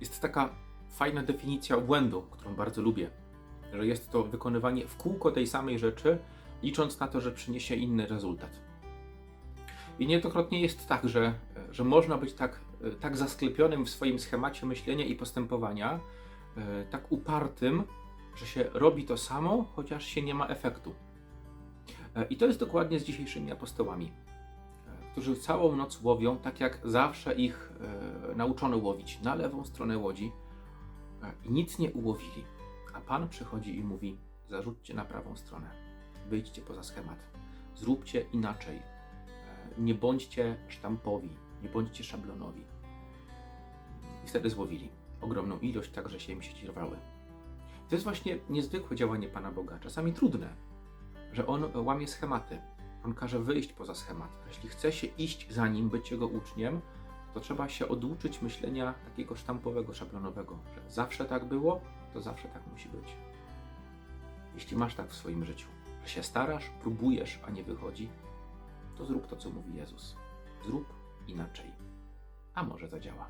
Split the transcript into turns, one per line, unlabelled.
Jest taka fajna definicja obłędu, którą bardzo lubię, że jest to wykonywanie w kółko tej samej rzeczy, licząc na to, że przyniesie inny rezultat. I niejednokrotnie jest tak, że, że można być tak, tak zasklepionym w swoim schemacie myślenia i postępowania, e, tak upartym, że się robi to samo, chociaż się nie ma efektu. E, I to jest dokładnie z dzisiejszymi apostołami, którzy całą noc łowią, tak jak zawsze ich e, nauczono łowić, na lewą stronę łodzi e, i nic nie ułowili. A Pan przychodzi i mówi: zarzućcie na prawą stronę, wyjdźcie poza schemat, zróbcie inaczej, e, nie bądźcie sztampowi, nie bądźcie szablonowi. I wtedy złowili ogromną ilość, tak że się im sieci rwały. To jest właśnie niezwykłe działanie Pana Boga, czasami trudne, że On łamie schematy. On każe wyjść poza schemat. Jeśli chce się iść za Nim, być Jego uczniem, to trzeba się oduczyć myślenia takiego sztampowego, szablonowego, że zawsze tak było, to zawsze tak musi być. Jeśli masz tak w swoim życiu, że się starasz, próbujesz, a nie wychodzi, to zrób to, co mówi Jezus. Zrób inaczej. A może zadziała.